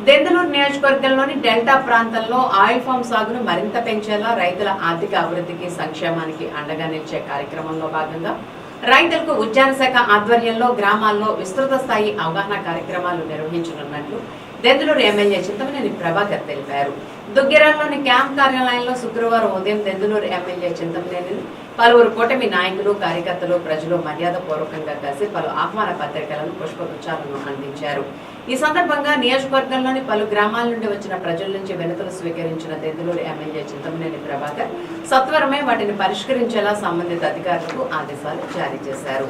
దెందలూరు నియోజకవర్గంలోని డెల్టా ప్రాంతంలో oil form సాగును మరింత పెంచేలా రైతుల ఆర్థిక అభివృద్ధికి సంక్షేమానికి అండగా నిలిచే కార్యక్రమంలో భాగంగా రైతులకు ఉద్యాన శాఖ ఆధ్వర్యంలో గ్రామాల్లో విస్తృత స్థాయి అవగాహన కార్యక్రమాలు నిర్వహించనున్నట్లు దెందులూరు ఎమ్మెల్యే చింతమనేని ప్రభాకర్ తెలిపారు. దుగ్గిరాల్లోని క్యాంప్ కార్యాలయంలో శుక్రవారం ఉదయం దెందులూరు ఎమ్మెల్యే చింతమనేని పలువురు కూటమి నాయకులు కార్యకర్తలు ప్రజలు మర్యాద పూర్వకంగా కలిసి పలు ఆహ్వాన పత్రికలను పుష్పగుచ్చాలను అందించారు. ఈ సందర్భంగా నియోజకవర్గంలోని పలు గ్రామాల నుండి వచ్చిన ప్రజల నుంచి వినతులు స్వీకరించిన దెందులూరు ఎమ్మెల్యే చింతమనేని ప్రభాకర్ సత్వరమే వాటిని పరిష్కరించేలా సంబంధిత అధికారులకు ఆదేశాలు జారీ చేశారు.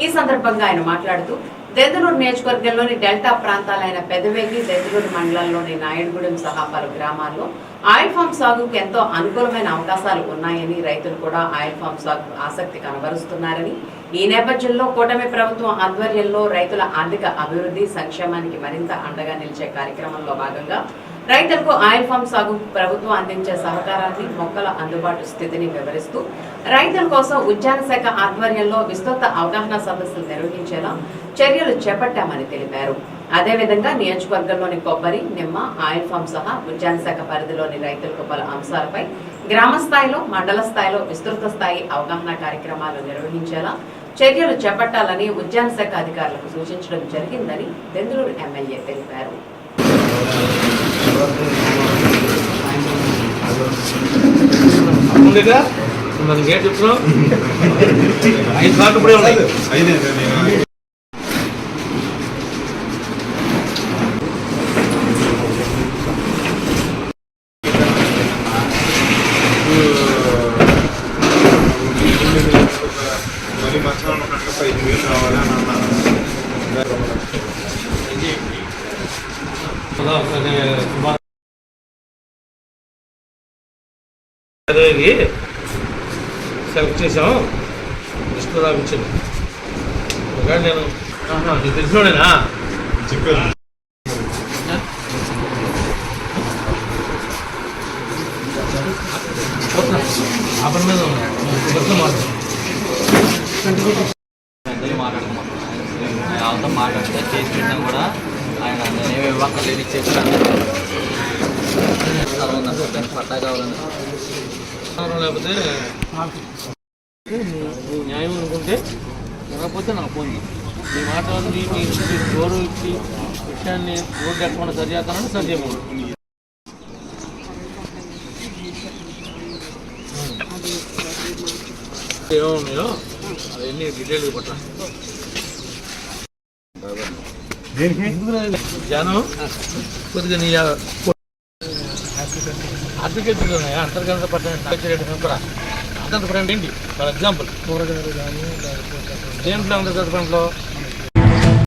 ఈ సందర్భంగా ఆయన మాట్లాడుతూ దెందులూరు నియోజకవర్గంలోని డెల్టా ప్రాంతాలైన పెదవేగి దెందులూరు మండలంలోని నాయుడుగూడెం సహా పలు గ్రామాల్లో ఆయిల్ ఫామ్ సాగుకు ఎంతో అనుకూలమైన అవకాశాలు ఉన్నాయని రైతులు కూడా ఆయిల్ ఫామ్ సాగుకు ఆసక్తి కనబరుస్తున్నారని. ఈ నేపథ్యంలో కూటమి ప్రభుత్వం ఆధ్వర్యంలో రైతుల ఆర్థిక అభివృద్ధి సంక్షేమానికి మరింత అండగా నిలిచే కార్యక్రమంలో భాగంగా రైతులకు ఆయిల్ ఫామ్ సాగు ప్రభుత్వం అందించే సహకారాన్ని మొక్కల అందుబాటు స్థితిని వివరిస్తూ రైతుల కోసం ఉద్యాన శాఖ ఆధ్వర్యంలో విస్తృత అవగాహన సదస్సులు నిర్వహించేలా చర్యలు చేపట్టామని తెలిపారు. అదేవిధంగా నియోజకవర్గంలోని కొబ్బరి నిమ్మ ఆయిల్ ఫామ్ సహా ఉద్యాన శాఖ పరిధిలోని రైతులకు పలు అంశాలపై గ్రామ స్థాయిలో మండల స్థాయిలో విస్తృత స్థాయి అవగాహన కార్యక్రమాలు నిర్వహించేలా చర్యలు చేపట్టాలని ఉద్యాన శాఖ అధికారులకు సూచించడం జరిగిందని బెంగళూరు ఎమ్మెల్యే తెలిపారు. ఉందిగా మనకి ఏం చెప్తున్నావు ఐదు సార్లు ఇప్పుడే ఉన్నాయి మరి మధ్యాహ్నం కనుక ఐదు వేలు కావాలి అని అన్నారు చదివి సెలెక్ట్ చేసాం లిస్ట్ రాపించాను ఒకవేళ నేను ఆహా, నీకు తెలిసినోడేనా? ఆ పని మీద ఉన్నా. మొత్తం మాట్లాడు. పెద్దలు మాట్లాడుకున్నాం వాళ్ళతో మాట్లాడితే చేసి కూడా ఆయన నేనేమి ఇవ్వక్కర్లేదు ఇచ్చేసి పట్టా కావాలని అవసరం లేకపోతే న్యాయం అనుకుంటే ఇవ్వకపోతే నాకు ఫోన్. నీ మాట ఉంది నీ ఇంటికి గౌరవ ఇచ్చి విషయాన్ని రోడ్డు ఎక్కకుండా సరి చేస్తానని సరి చేయమని ఏమున్నాయో అవన్నీ డీటెయిల్గా పట్టా జాను కొద్దిగా నీ అడ్వకేట్లు ఉన్నాయా అంతర్గత పట్టణం కూడా. అంతర్గత పట్టణం ఏంటి? ఫర్ ఎగ్జాంపుల్ దేంట్లో అంతర్గత పట్టణంలో